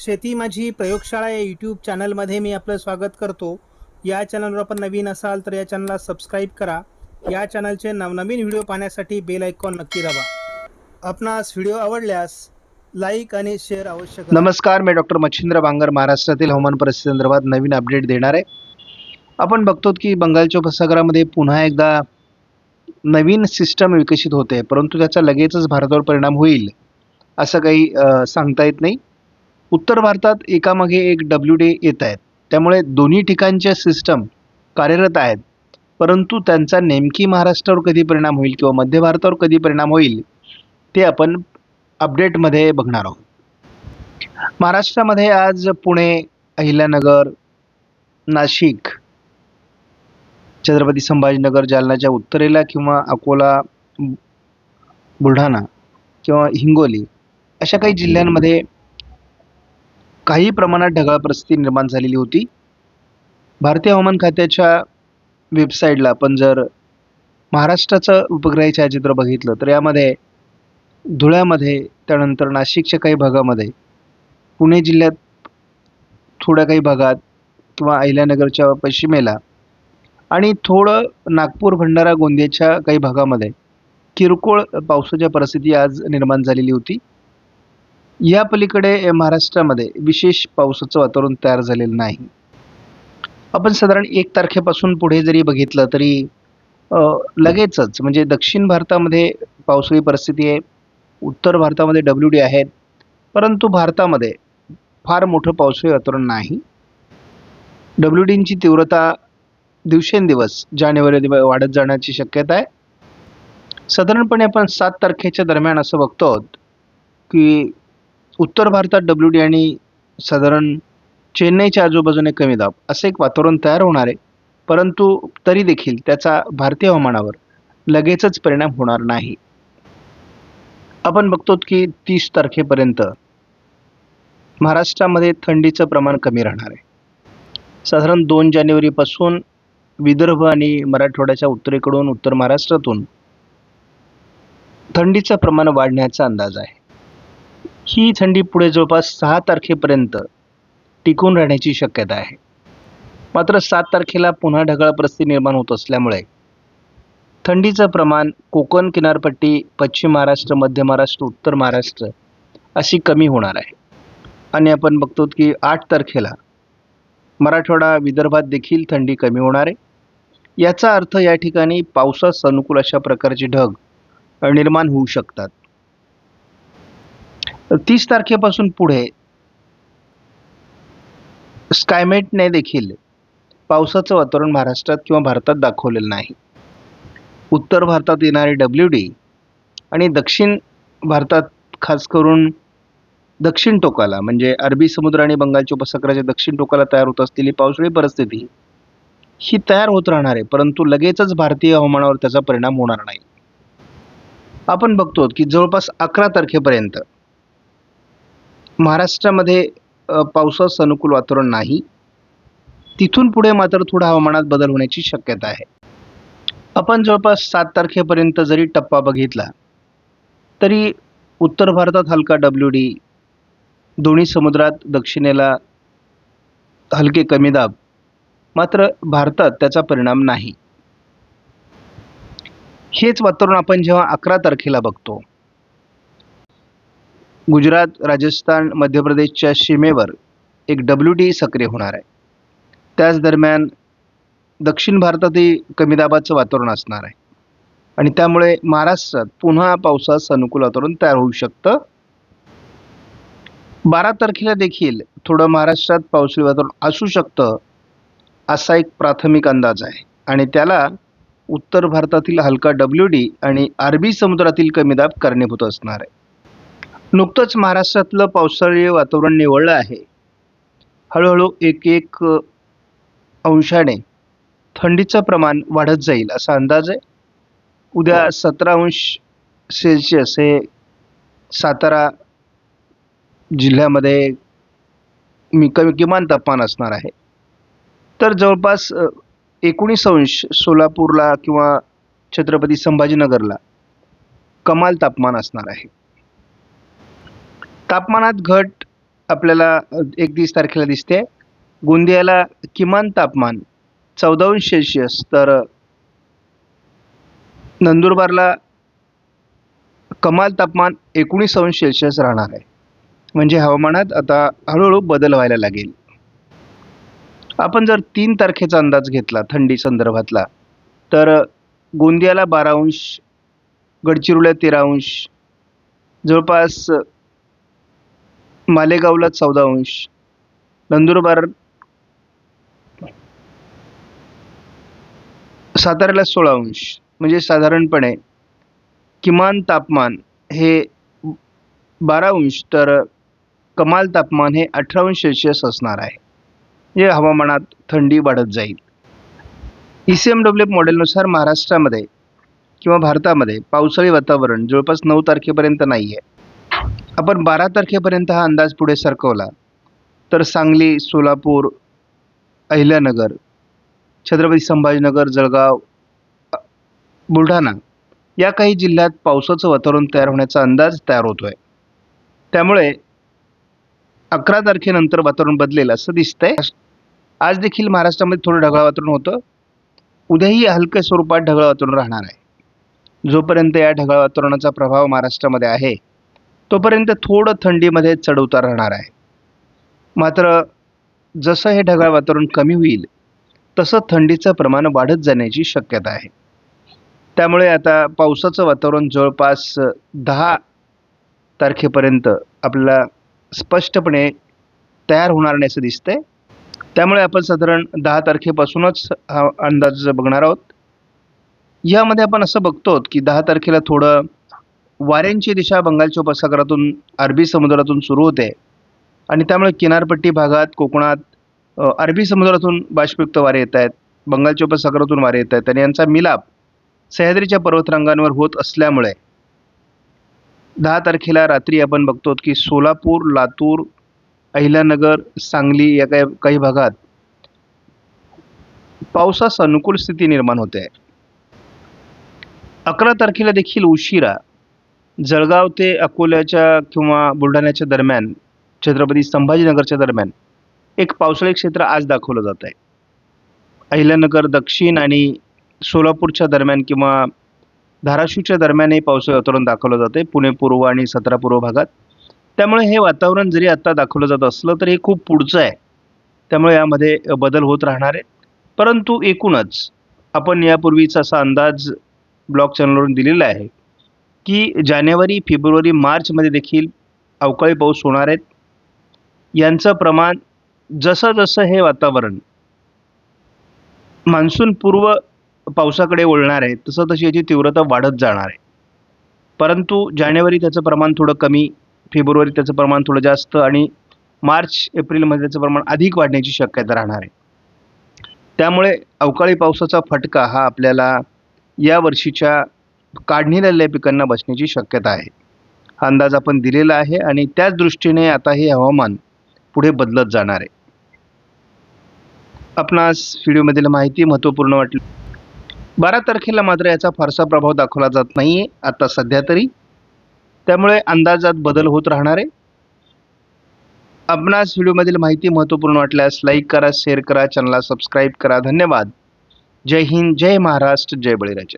शेती माझी प्रयोगशाळा या यूट्यूब चॅनलमध्ये मी आपलं स्वागत करतो. या चॅनलवर आपण नवीन असाल तर या चॅनलला सबस्क्राईब करा. या चॅनलचे नवनवीन व्हिडिओ पाहण्यासाठी बेल आयकॉन नक्की दाबा. आपणास व्हिडिओ आवडल्यास लाईक आणि शेअर आवश्यक नमस्कार मी डॉक्टर मच्छिंद्र बांगर महाराष्ट्रातील हवामान परिस्थितीसंदर्भात नवीन अपडेट देणार आहे. आपण बघतो की बंगालच्या उपसागरामध्ये पुन्हा एकदा नवीन सिस्टम विकसित होते परंतु त्याचा लगेचच भारतावर परिणाम होईल असं काही सांगता येत नाही. उत्तर भारतात एकामागे एक डब्ल्यू डे येत आहेत. त्यामुळे दोन्ही ठिकाणच्या सिस्टम कार्यरत आहेत. परंतु त्यांचा नेमकी महाराष्ट्रावर कधी परिणाम होईल किंवा मध्य भारतावर कधी परिणाम होईल ते आपण अपडेटमध्ये बघणार आहोत. महाराष्ट्रामध्ये आज पुणे अहिल्यानगर नाशिक छत्रपती संभाजीनगर जालन्याच्या उत्तरेला किंवा अकोला बुलढाणा किंवा हिंगोली अशा काही जिल्ह्यांमध्ये काही प्रमाणात ढगाळ परिस्थिती निर्माण झालेली होती. भारतीय हवामान खात्याच्या वेबसाईटला आपण जर महाराष्ट्राचं उपग्रही छायाचित्र बघितलं तर यामध्ये धुळ्यामध्ये त्यानंतर नाशिकच्या काही भागामध्ये पुणे जिल्ह्यात थोड्या काही भागात किंवा अहिल्यानगरच्या पश्चिमेला आणि थोडं नागपूर भंडारा गोंदियाच्या काही भागामध्ये किरकोळ पावसाच्या परिस्थिती आज निर्माण झालेली होती. या पलीकडे महाराष्ट्रामध्ये विशेष पावसाचं वातावरण तयार झालेलं नाही. आपण साधारण एक तारखेपासून पुढे जरी बघितलं तरी लगेचच म्हणजे दक्षिण भारतामध्ये पावसाळी परिस्थिती आहे उत्तर भारतामध्ये डब्ल्यू डी आहेत परंतु भारतामध्ये फार मोठं पावसाळी वातावरण नाही. डब्ल्यू डींची तीव्रता दिवसेंदिवस जानेवारी वाढत जाण्याची शक्यता आहे. साधारणपणे आपण सात तारखेच्या दरम्यान असं बघतो आहोत की उत्तर भारतात डब्ल्यू डी आणि साधारण चेन्नईच्या आजूबाजूने कमी दाब असं एक वातावरण तयार होणार आहे. परंतु तरी देखील त्याचा भारतीय हवामानावर लगेचच परिणाम होणार नाही. आपण बघतो की तीस तारखेपर्यंत महाराष्ट्रामध्ये थंडीचं प्रमाण कमी राहणार आहे. साधारण दोन जानेवारीपासून विदर्भ आणि मराठवाड्याच्या उत्तरेकडून उत्तर महाराष्ट्रातून थंडीचं प्रमाण वाढण्याचा अंदाज आहे. ही थंडी पुढे जवळपास सहा तारखेपर्यंत टिकून राहण्याची शक्यता आहे. मात्र सात तारखेला पुन्हा ढगाळ परिस्थिती निर्माण होत असल्यामुळे थंडीचं प्रमाण कोकण किनारपट्टी पश्चिम महाराष्ट्र मध्य महाराष्ट्र उत्तर महाराष्ट्र अशी कमी होणार आहे. आणि आपण बघतो की आठ तारखेला मराठवाडा विदर्भात देखील थंडी कमी होणार आहे. याचा अर्थ या ठिकाणी पावसास अनुकूल अशा प्रकारचे ढग निर्माण होऊ शकतात. तीस तारखेपासून पुढे स्कायमेटने देखील पावसाचं वातावरण महाराष्ट्रात किंवा भारतात दाखवलेलं नाही. उत्तर भारतात येणारे डब्ल्यू डी आणि दक्षिण भारतात खास करून दक्षिण टोकाला म्हणजे अरबी समुद्र आणि बंगालच्या उपसागराच्या दक्षिण टोकाला तयार होत असलेली पावसाळी परिस्थिती ही तयार होत राहणार आहे परंतु लगेचच भारतीय हवामानावर त्याचा परिणाम होणार नाही. आपण बघतो की जवळपास अकरा तारखेपर्यंत महाराष्ट्रामध्ये पावसास अनुकूल वातावरण नाही. तिथून पुढे मात्र थोडा हवामानात बदल होण्याची शक्यता आहे. आपण जवळपास सात तारखेपर्यंत जरी टप्पा बघितला तरी उत्तर भारतात हलका डब्ल्यू डी दोन्ही समुद्रात दक्षिणेला हलके कमी दाब मात्र भारतात त्याचा परिणाम नाही. हेच वातावरण आपण जेव्हा अकरा तारखेला बघतो गुजरात राजस्थान मध्य प्रदेशच्या सीमेवर एक डब्ल्यू डी सक्रिय होणार आहे. त्याच दरम्यान दक्षिण भारतातही कमी दाबाचं वातावरण असणार आहे. आणि त्यामुळे महाराष्ट्रात पुन्हा पावसास अनुकूल वातावरण तयार होऊ शकतं. बारा तारखेला देखील थोडं महाराष्ट्रात पावसाळी वातावरण असू शकतं असा एक प्राथमिक अंदाज आहे. आणि त्याला उत्तर भारतातील हलका डब्ल्यू डी आणि अरबी समुद्रातील कमी दाब कारणीभूत असणार आहे. नुकतंच महाराष्ट्रातलं पावसाळी वातावरण निवडलं आहे. हळूहळू एक एक अंशाने थंडीचं प्रमाण वाढत जाईल असा अंदाज आहे. उद्या सतरा अंश सेल्सिअस हे सातारा जिल्ह्यामध्ये मी कमी किमान तापमान असणार आहे. तर जवळपास एकोणीस अंश सोलापूरला किंवा छत्रपती संभाजीनगरला कमाल तापमान असणार आहे. तापमानात घट आपल्याला एकतीस तारखेला दिसते. गोंदियाला किमान तापमान चौदा अंश सेल्सिअस तर नंदुरबारला कमाल तापमान एकोणीस अंश सेल्शियस राहणार आहे. म्हणजे हवामानात आता हळूहळू बदल व्हायला लागेल. आपण जर तीन तारखेचा अंदाज घेतला थंडी संदर्भातला तर गोंदियाला बारा अंश गडचिरोल्या तेरा अंश जवळपास मालेगावला चौदा अंश. नंदुरबार साताऱ्याला सोळा अंश. म्हणजे साधारणपणे किमान तापमान हे बारा अंश तर कमाल तापमान हे अठरा अंश सेल्सिअस असणार आहे. हे हवामानात थंडी वाढत जाईल. ई सी एम डब्ल्यू मॉडेलनुसार महाराष्ट्रामध्ये किंवा भारतामध्ये पावसाळी वातावरण जवळपास नऊ तारखेपर्यंत नाही आहे आपण बारा तारखेपर्यंत हा अंदाज पुढे सरकवला. तर सांगली सोलापूर अहिल्यानगर छत्रपती संभाजीनगर जळगाव बुलढाणा या काही जिल्ह्यात पावसाचं वातावरण तयार होण्याचा अंदाज तयार होतो आहे त्यामुळे अकरा तारखेनंतर वातावरण बदलेल असं दिसतंय. आज देखील महाराष्ट्रामध्ये थोडं ढगाळ वातावरण होतं. उद्याही हलक्या स्वरूपात ढगाळ वातावरण राहणार आहे. जोपर्यंत या ढगाळ वातावरणाचा प्रभाव महाराष्ट्रामध्ये आहे तोपर्यंत थोडं थंडीमध्ये चढउतार राहणार आहे. मात्र जसं हे ढगाळ वातावरण कमी होईल तसं थंडीचं प्रमाण वाढत जाण्याची शक्यता आहे. त्यामुळे आता पावसाचं वातावरण जवळपास दहा तारखेपर्यंत आपल्याला स्पष्टपणे तयार होणार नाही असं दिसतंय. त्यामुळे आपण साधारण दहा तारखेपासूनच हा अंदाज बघणार आहोत. यामध्ये आपण असं बघतो की दहा तारखेला थोडं वाऱ्यांची दिशा बंगालच्या उपसागरातून अरबी समुद्रातून सुरू होते. आणि त्यामुळे किनारपट्टी भागात कोकणात अरबी समुद्रातून बाष्पयुक्त वारे येत आहेत. बंगालच्या उपसागरातून वारे येत आहेत. आणि यांचा मिलाप सह्याद्रीच्या पर्वतरांगांवर होत असल्यामुळे दहा तारखेला रात्री आपण बघतो की सोलापूर लातूर अहिल्यानगर सांगली या काही काही भागात पावसास अनुकूल स्थिती निर्माण होते. आहे अकरा तारखेला देखील उशिरा जळगाव ते अकोल्याच्या किंवा बुलढाण्याच्या दरम्यान छत्रपती संभाजीनगरच्या दरम्यान एक पावसाळी क्षेत्र आज दाखवलं जात आहे. अहिल्यानगर दक्षिण आणि सोलापूरच्या दरम्यान किंवा धाराशिवच्या दरम्यानही पावसाळी वातावरण दाखवलं जाते पुणे पूर्व आणि सतरा पूर्व भागात. त्यामुळे हे वातावरण जरी आत्ता दाखवलं जात असलं तरी हे खूप पुढचं आहे. त्यामुळे यामध्ये बदल होत राहणार आहे. परंतु एकूणच आपण यापूर्वीचा असा अंदाज ब्लॉग चॅनलवरून दिलेला आहे. की जानेवारी फेब्रुवारी मार्चमध्ये देखील अवकाळी पाऊस होणार आहेत. यांचं प्रमाण जसं जसं हे वातावरण मान्सून पूर्व पावसाकडे वळणार आहे तसं तशी याची तीव्रता वाढत जाणार आहे. परंतु जानेवारी त्याचं प्रमाण थोडं कमी फेब्रुवारी त्याचं प्रमाण थोडं जास्त आणि मार्च एप्रिलमध्ये त्याचं प्रमाण अधिक वाढण्याची शक्यता राहणार आहे. त्यामुळे अवकाळी पावसाचा फटका हा आपल्याला या वर्षीच्या काढणी झालेल्या पिकांना बसण्याची शक्यता आहे. हा अंदाज आपण दिलेला आहे आणि त्याच दृष्टीने आता हे हवामान पुढे बदलत जाणार आहे. आपणास व्हिडिओमधील माहिती महत्त्वपूर्ण वाटली. बारा तारखेला मात्र याचा फारसा प्रभाव दाखवला जात नाही आहे आता सध्या तरी. त्यामुळे अंदाजात बदल होत राहणार आहे. आपणास व्हिडिओमधील माहिती महत्त्वपूर्ण वाटल्यास लाईक करा शेअर करा चॅनलला सबस्क्राईब करा. धन्यवाद. जय हिंद जय महाराष्ट्र जय बळीराजा.